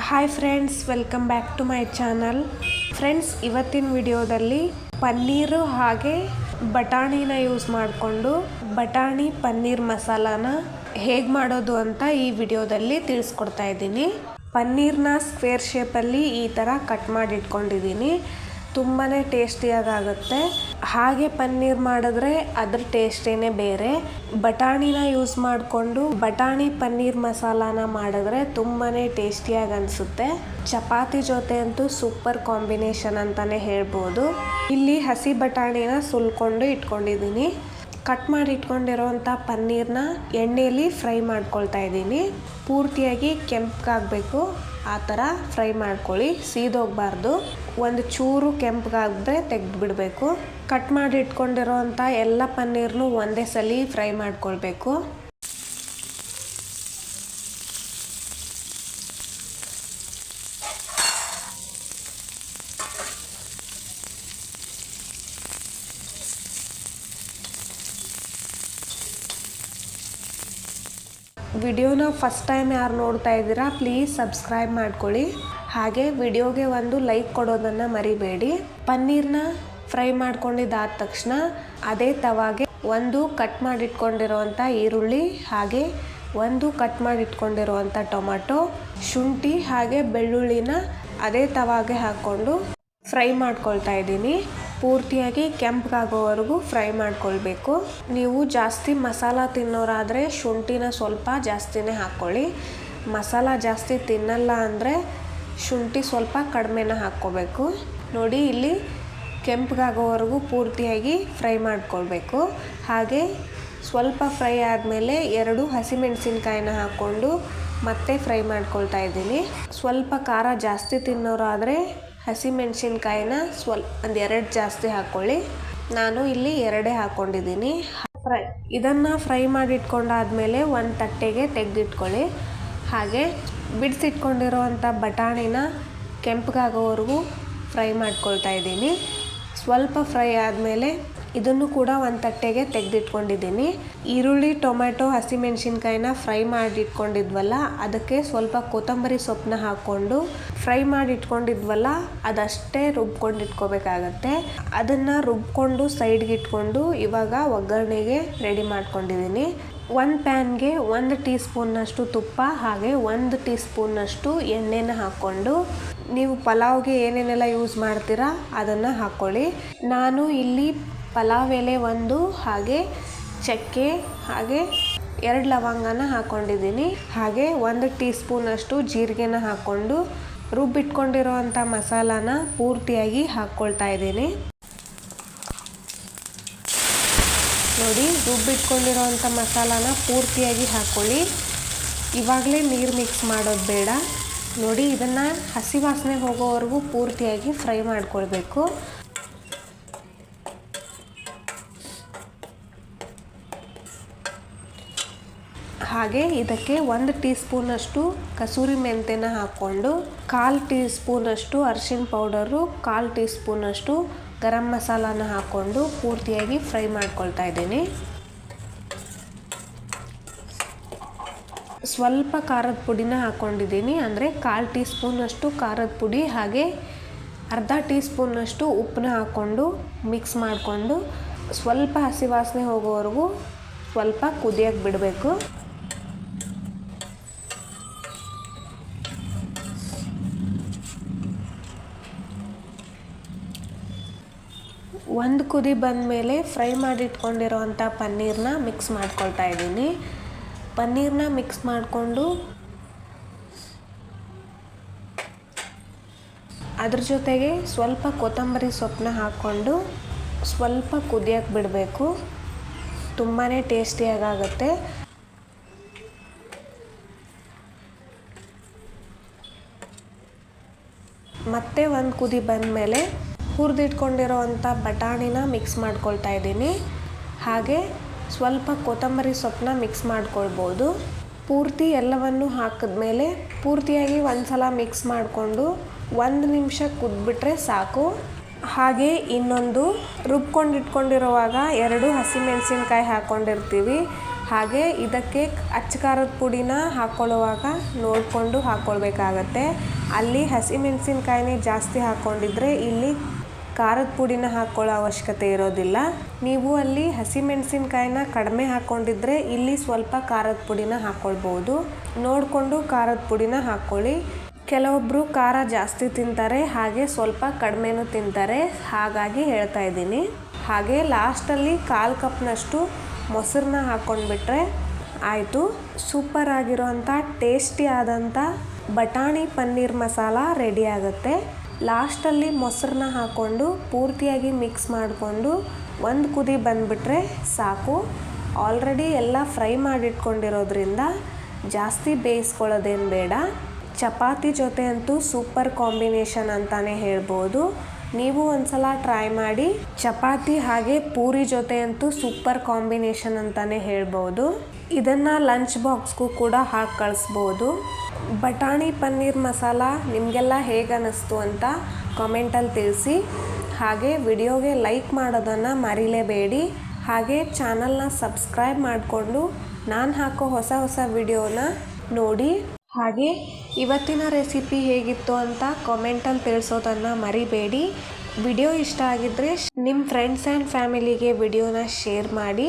Hi friends welcome back to my channel friends ಇವತ್ತಿನ ವಿಡಿಯೋದಲ್ಲಿ ಪನ್ನೀರು ಹಾಗೆ ಬಟಾಣಿನ ಯೂಸ್ ಮಾಡಿಕೊಂಡು ಬಟಾಣಿ ಪನ್ನೀರ್ ಮಸಾಲಾನ ಹೇಗೆ ಮಾಡೋದು ಅಂತ ಈ ವಿಡಿಯೋದಲ್ಲಿ ತಿಳಿಸ್ಕೊಡ್ತಾ ಇದ್ದೀನಿ. ಪನ್ನೀರ್ನ ಸ್ಕ್ವೇರ್ ಶೇಪಲ್ಲಿ ಈ ಥರ ಕಟ್ ಮಾಡಿ ಇಟ್ಕೊಂಡಿದ್ದೀನಿ ತುಂಬಾ ಟೇಸ್ಟಿಯಾಗುತ್ತೆ ಹಾಗೆ ಪನ್ನೀರ್ ಮಾಡಿದ್ರೆ ಅದ್ರ ಟೇಸ್ಟೇ ಬೇರೆ. ಬಟಾಣಿನ ಯೂಸ್ ಮಾಡಿಕೊಂಡು ಬಟಾಣಿ ಪನ್ನೀರ್ ಮಸಾಲಾನ ಮಾಡಿದ್ರೆ ತುಂಬಾ ಟೇಸ್ಟಿಯಾಗಿ ಅನಿಸುತ್ತೆ. ಚಪಾತಿ ಜೊತೆ ಅಂತೂ ಸೂಪರ್ ಕಾಂಬಿನೇಷನ್ ಅಂತಲೇ ಹೇಳ್ಬೋದು. ಇಲ್ಲಿ ಹಸಿ ಬಟಾಣಿನ ಸುಲ್ಕೊಂಡು ಇಟ್ಕೊಂಡಿದ್ದೀನಿ. ಕಟ್ ಮಾಡಿ ಇಟ್ಕೊಂಡಿರೋವಂಥ ಪನ್ನೀರ್ನ ಎಣ್ಣೆಯಲ್ಲಿ ಫ್ರೈ ಮಾಡ್ಕೊಳ್ತಾ ಇದ್ದೀನಿ. ಪೂರ್ತಿಯಾಗಿ ಕೆಂಪಗಾಗಬೇಕು. ಆ ಥರ ಫ್ರೈ ಮಾಡ್ಕೊಳ್ಳಿ. ಸೀದೋಗಬಾರ್ದು. ಒಂದು ಚೂರು ಕೆಂಪಗಾಗದೆ ತೆಗೆದು ಬಿಡಬೇಕು ಕಟ್ ಮಾಡಿ ಇಟ್ಕೊಂಡಿರೋವಂಥ ಎಲ್ಲ ಪನ್ನೀರ್ನು ಒಂದೇ ಸಲ ಫ್ರೈ ಮಾಡ್ಕೊಳ್ಬೇಕು. ವಿಡಿಯೋನ ಫಸ್ಟ್ ಟೈಮ್ ಯಾರು ನೋಡ್ತಾ ಇದ್ದೀರಾ ಪ್ಲೀಸ್ ಸಬ್ಸ್ಕ್ರೈಬ್ ಮಾಡ್ಕೊಳ್ಳಿ. ಹಾಗೆ ವಿಡಿಯೋಗೆ ಒಂದು ಲೈಕ್ ಕೊಡೋದನ್ನು ಮರಿಬೇಡಿ. ಪನ್ನೀರ್ನ ಫ್ರೈ ಮಾಡ್ಕೊಂಡಿದ್ದಾದ ತಕ್ಷಣ ಅದೇ ತವಾಗೆ ಒಂದು ಕಟ್ ಮಾಡಿಟ್ಕೊಂಡಿರೋವಂಥ ಈರುಳ್ಳಿ, ಹಾಗೆ ಒಂದು ಕಟ್ ಮಾಡಿಟ್ಕೊಂಡಿರುವಂಥ ಟೊಮ್ಯಾಟೊ ಶುಂಠಿ, ಹಾಗೆ ಬೆಳ್ಳುಳ್ಳಿನ ಅದೇ ತವಾಗೆ ಹಾಕ್ಕೊಂಡು ಫ್ರೈ ಮಾಡ್ಕೊಳ್ತಾ ಇದ್ದೀನಿ. ಪೂರ್ತಿಯಾಗಿ ಕೆಂಪಗಾಗೋವರೆಗೂ ಫ್ರೈ ಮಾಡ್ಕೊಳ್ಬೇಕು. ನೀವು ಜಾಸ್ತಿ ಮಸಾಲ ತಿನ್ನೋರಾದರೆ ಶುಂಠಿನ ಸ್ವಲ್ಪ ಜಾಸ್ತಿನೇ ಹಾಕ್ಕೊಳ್ಳಿ. ಮಸಾಲ ಜಾಸ್ತಿ ತಿನ್ನಲ್ಲ ಅಂದರೆ ಶುಂಠಿ ಸ್ವಲ್ಪ ಕಡಿಮೆನ ಹಾಕ್ಕೋಬೇಕು. ನೋಡಿ, ಇಲ್ಲಿ ಕೆಂಪಗಾಗೋವರೆಗೂ ಪೂರ್ತಿಯಾಗಿ ಫ್ರೈ ಮಾಡ್ಕೊಳ್ಬೇಕು. ಹಾಗೆ ಸ್ವಲ್ಪ ಫ್ರೈ ಆದಮೇಲೆ ಎರಡು ಹಸಿಮೆಣಸಿನ್ಕಾಯಿನ ಹಾಕ್ಕೊಂಡು ಮತ್ತೆ ಫ್ರೈ ಮಾಡ್ಕೊಳ್ತಾ ಇದ್ದೀನಿ. ಸ್ವಲ್ಪ ಖಾರ ಜಾಸ್ತಿ ತಿನ್ನೋರಾದರೆ ಹಸಿಮೆಣಸಿನ್ಕಾಯಿನ ಸ್ವಲ್ಪ ಒಂದು ಎರಡು ಜಾಸ್ತಿ ಹಾಕ್ಕೊಳ್ಳಿ ನಾನು ಇಲ್ಲಿ ಎರಡೇ ಹಾಕ್ಕೊಂಡಿದ್ದೀನಿ ಫ್ರೈ ಇದನ್ನು ಫ್ರೈ ಮಾಡಿ ಇಟ್ಕೊಂಡಾದ್ಮೇಲೆ ಒಂದು ತಟ್ಟೆಗೆ ತೆಗೆದಿಟ್ಕೊಳ್ಳಿ. ಹಾಗೆ ಬಿಡಿಸಿಟ್ಕೊಂಡಿರೋವಂಥ ಬಟಾಣಿನ ಕೆಂಪಗಾಗೋವರೆಗೂ ಫ್ರೈ ಮಾಡ್ಕೊಳ್ತಾ ಇದ್ದೀನಿ. ಸ್ವಲ್ಪ ಫ್ರೈ ಆದಮೇಲೆ ಇದನ್ನು ಕೂಡ ಒಂದು ತಟ್ಟೆಗೆ ತೆಗೆದಿಟ್ಕೊಂಡಿದ್ದೀನಿ. ಈರುಳ್ಳಿ ಟೊಮೆಟೊ ಹಸಿಮೆಣಸಿನ್ಕಾಯಿನ ಫ್ರೈ ಮಾಡಿ ಇಟ್ಕೊಂಡಿದ್ವಲ್ಲ ಅದಕ್ಕೆ ಸ್ವಲ್ಪ ಕೊತ್ತಂಬರಿ ಸೊಪ್ಪನ್ನ ಹಾಕ್ಕೊಂಡು ಫ್ರೈ ಮಾಡಿ ಇಟ್ಕೊಂಡಿದ್ವಲ್ಲ ಅದಷ್ಟೇ ರುಬ್ಕೊಂಡು ಇಟ್ಕೋಬೇಕಾಗತ್ತೆ ಅದನ್ನು ರುಬ್ಕೊಂಡು ಸೈಡ್ಗೆ ಇಟ್ಕೊಂಡು ಇವಾಗ ಒಗ್ಗರಣೆಗೆ ರೆಡಿ ಮಾಡ್ಕೊಂಡಿದ್ದೀನಿ. ಒಂದು ಪ್ಯಾನ್ಗೆ ಒಂದು ಟೀ ಸ್ಪೂನ್ನಷ್ಟು ತುಪ್ಪ, ಹಾಗೆ ಒಂದು ಟೀ ಸ್ಪೂನ್ನಷ್ಟು ಎಣ್ಣೆನ ಹಾಕ್ಕೊಂಡು ನೀವು ಪಲಾವ್ಗೆ ಏನೇನೆಲ್ಲ ಯೂಸ್ ಮಾಡ್ತೀರಾ ಅದನ್ನು ಹಾಕ್ಕೊಳ್ಳಿ ನಾನು ಇಲ್ಲಿ ಪಲಾವ್ ಎಲೆ ಒಂದು, ಹಾಗೆ ಚಕ್ಕೆ, ಹಾಗೆ ಎರಡು ಲವಂಗನ ಹಾಕ್ಕೊಂಡಿದ್ದೀನಿ ಹಾಗೆ ಒಂದು ಟೀ ಸ್ಪೂನಷ್ಟು ಜೀರಿಗೆನ ಹಾಕ್ಕೊಂಡು ರುಬ್ಬಿಟ್ಕೊಂಡಿರೋ ಅಂಥ ಮಸಾಲಾನ ಪೂರ್ತಿಯಾಗಿ ಹಾಕ್ಕೊಳ್ತಾ ಇದ್ದೀನಿ. ನೋಡಿ ರುಬ್ಬಿಟ್ಕೊಂಡಿರೋ ಅಂಥ ಮಸಾಲಾನ ಪೂರ್ತಿಯಾಗಿ ಹಾಕ್ಕೊಳ್ಳಿ. ಇವಾಗಲೇ ನೀರು ಮಿಕ್ಸ್ ಮಾಡೋದು ಬೇಡ. ನೋಡಿ, ಇದನ್ನು ಹಸಿ ವಾಸನೆ ಹೋಗೋವರೆಗೂ ಪೂರ್ತಿಯಾಗಿ ಫ್ರೈ ಮಾಡ್ಕೊಳ್ಬೇಕು. ಹಾಗೆ ಇದಕ್ಕೆ ಒಂದು ಟೀ ಸ್ಪೂನಷ್ಟು ಕಸೂರಿ ಮೆಂತೆನ ಹಾಕ್ಕೊಂಡು ಕಾಲು ಟೀ ಸ್ಪೂನಷ್ಟು ಅರಿಶಿನ ಪೌಡರು, ಕಾಲು ಟೀ ಸ್ಪೂನಷ್ಟು ಗರಂ ಮಸಾಲಾನ ಹಾಕ್ಕೊಂಡು ಪೂರ್ತಿಯಾಗಿ ಫ್ರೈ ಮಾಡ್ಕೊಳ್ತಾ ಇದ್ದೀನಿ. ಸ್ವಲ್ಪ ಖಾರದ ಪುಡಿನ ಹಾಕ್ಕೊಂಡಿದ್ದೀನಿ, ಅಂದರೆ ಕಾಲು ಟೀ ಸ್ಪೂನಷ್ಟು ಖಾರದ ಪುಡಿ ಹಾಗೆ ಅರ್ಧ ಟೀ ಸ್ಪೂನಷ್ಟು ಉಪ್ಪನ್ನ ಹಾಕ್ಕೊಂಡು ಮಿಕ್ಸ್ ಮಾಡಿಕೊಂಡು ಸ್ವಲ್ಪ ಹಸಿ ವಾಸನೆ ಹೋಗೋವರೆಗೂ ಸ್ವಲ್ಪ ಕುದಿಯೋಕ್ಕೆ ಬಿಡಬೇಕು. ಒಂದು ಕುದಿ ಬಂದಮೇಲೆ ಫ್ರೈ ಮಾಡಿ ಇಟ್ಕೊಂಡಿರೋವಂಥ ಪನ್ನೀರನ್ನ ಮಿಕ್ಸ್ ಮಾಡ್ಕೊಳ್ತಾ ಇದ್ದೀನಿ. ಪನ್ನೀರನ್ನ ಮಿಕ್ಸ್ ಮಾಡಿಕೊಂಡು ಅದ್ರ ಜೊತೆಗೆ ಸ್ವಲ್ಪ ಕೊತ್ತಂಬರಿ ಸೊಪ್ಪನ್ನ ಹಾಕ್ಕೊಂಡು ಸ್ವಲ್ಪ ಕುದಿಯೋಕ್ಕೆ ಬಿಡಬೇಕು. ತುಂಬಾ ಟೇಸ್ಟಿಯಾಗುತ್ತೆ ಮತ್ತೆ ಒಂದು ಕುದಿ ಬಂದಮೇಲೆ ಹುರಿದಿಟ್ಕೊಂಡಿರೋ ಅಂಥ ಬಟಾಣಿನ ಮಿಕ್ಸ್ ಮಾಡ್ಕೊಳ್ತಾ ಇದ್ದೀನಿ. ಹಾಗೆ ಸ್ವಲ್ಪ ಕೊತ್ತಂಬರಿ ಸೊಪ್ಪನ್ನ ಮಿಕ್ಸ್ ಮಾಡ್ಕೊಳ್ಬೋದು. ಪೂರ್ತಿ ಎಲ್ಲವನ್ನು ಹಾಕಿದ್ಮೇಲೆ ಪೂರ್ತಿಯಾಗಿ ಒಂದು ಸಲ ಮಿಕ್ಸ್ ಮಾಡಿಕೊಂಡು ಒಂದು ನಿಮಿಷ ಕುದ್ಬಿಟ್ರೆ ಸಾಕು. ಹಾಗೆ ಇನ್ನೊಂದು ರುಬ್ಕೊಂಡಿಟ್ಕೊಂಡಿರುವಾಗ ಎರಡು ಹಸಿಮೆಣಸಿನ್ಕಾಯಿ ಹಾಕ್ಕೊಂಡಿರ್ತೀವಿ ಹಾಗೆ ಇದಕ್ಕೆ ಅಚ್ಚ ಖಾರದ ಪುಡಿನ ಹಾಕ್ಕೊಳ್ಳುವಾಗ ನೋಡಿಕೊಂಡು ಹಾಕ್ಕೊಳ್ಬೇಕಾಗತ್ತೆ ಅಲ್ಲಿ ಹಸಿಮೆಣಸಿನ್ಕಾಯಿನೇ ಜಾಸ್ತಿ ಹಾಕ್ಕೊಂಡಿದ್ರೆ ಇಲ್ಲಿ ಖಾರದ ಪುಡಿನ ಹಾಕ್ಕೊಳ್ಳೋ ಅವಶ್ಯಕತೆ ಇರೋದಿಲ್ಲ. ನೀವು ಅಲ್ಲಿ ಹಸಿಮೆಣಸಿನ್ಕಾಯಿನ ಕಡಿಮೆ ಹಾಕ್ಕೊಂಡಿದ್ರೆ ಇಲ್ಲಿ ಸ್ವಲ್ಪ ಖಾರದ ಪುಡಿನ ಹಾಕ್ಕೊಳ್ಬೋದು. ನೋಡಿಕೊಂಡು ಖಾರದ ಪುಡಿನ ಹಾಕ್ಕೊಳ್ಳಿ. ಕೆಲವೊಬ್ಬರು ಖಾರ ಜಾಸ್ತಿ ತಿಂತಾರೆ, ಹಾಗೆ ಸ್ವಲ್ಪ ಕಡಿಮೆನೂ ತಿಂತಾರೆ. ಹಾಗಾಗಿ ಹೇಳ್ತಾ ಇದ್ದೀನಿ. ಹಾಗೆ ಲಾಸ್ಟಲ್ಲಿ ಕಾಲು ಕಪ್ನಷ್ಟು ಮೊಸರನ್ನ ಹಾಕ್ಕೊಂಡ್ಬಿಟ್ರೆ ಆಯಿತು. ಸೂಪರ್ ಆಗಿರೋಂಥ ಟೇಸ್ಟಿ ಆದಂಥ ಬಟಾಣಿ ಪನ್ನೀರ್ ಮಸಾಲ ರೆಡಿ ಆಗುತ್ತೆ. ಲಾಸ್ಟಲ್ಲಿ ಮೊಸರನ್ನ ಹಾಕ್ಕೊಂಡು ಪೂರ್ತಿಯಾಗಿ ಮಿಕ್ಸ್ ಮಾಡಿಕೊಂಡು ಒಂದು ಕುದಿ ಬಂದುಬಿಟ್ರೆ ಸಾಕು. ಆಲ್ರೆಡಿ ಎಲ್ಲ ಫ್ರೈ ಮಾಡಿಟ್ಕೊಂಡಿರೋದ್ರಿಂದ ಜಾಸ್ತಿ ಬೇಯಿಸ್ಕೊಳ್ಳೋದೇನು ಬೇಡ. ಚಪಾತಿ ಜೊತೆ ಅಂತೂ ಸೂಪರ್ ಕಾಂಬಿನೇಷನ್ ಅಂತಲೇ ಹೇಳ್ಬೋದು. ನೀವು ಒಂದ್ಸಲ ಟ್ರೈ ಮಾಡಿ. ಚಪಾತಿ ಹಾಗೆ ಪೂರಿ ಜೊತೆ ಅಂತೂ ಸೂಪರ್ ಕಾಂಬಿನೇಷನ್ ಅಂತಲೇ ಹೇಳ್ಬೋದು. ಇದನ್ನು ಲಂಚ್ ಬಾಕ್ಸ್ಗೂ ಕೂಡ ಹಾಕಿ ಕಳಿಸ್ಬೋದು. ಬಟಾಣಿ ಪನ್ನೀರ್ ಮಸಾಲ ನಿಮಗೆಲ್ಲ ಹೇಗೆ ಅನ್ನಿಸ್ತು ಅಂತ ಕಾಮೆಂಟಲ್ಲಿ ತಿಳಿಸಿ. ಹಾಗೆ ವಿಡಿಯೋಗೆ ಲೈಕ್ ಮಾಡೋದನ್ನು ಮರಿಲೇಬೇಡಿ. ಹಾಗೆ ಚಾನಲ್ನ ಸಬ್ಸ್ಕ್ರೈಬ್ ಮಾಡಿಕೊಂಡು ನಾನು ಹಾಕೋ ಹೊಸ ಹೊಸ ವಿಡಿಯೋನ ನೋಡಿ. ಹಾಗೆ ಇವತ್ತಿನ ರೆಸಿಪಿ ಹೇಗಿತ್ತು ಅಂತ ಕಾಮೆಂಟಲ್ಲಿ ತಿಳಿಸೋದನ್ನು ಮರಿಬೇಡಿ. ವಿಡಿಯೋ ಇಷ್ಟ ಆಗಿದ್ದರೆ ನಿಮ್ಮ ಫ್ರೆಂಡ್ಸ್ ಆ್ಯಂಡ್ ಫ್ಯಾಮಿಲಿಗೆ ವಿಡಿಯೋನ ಶೇರ್ ಮಾಡಿ.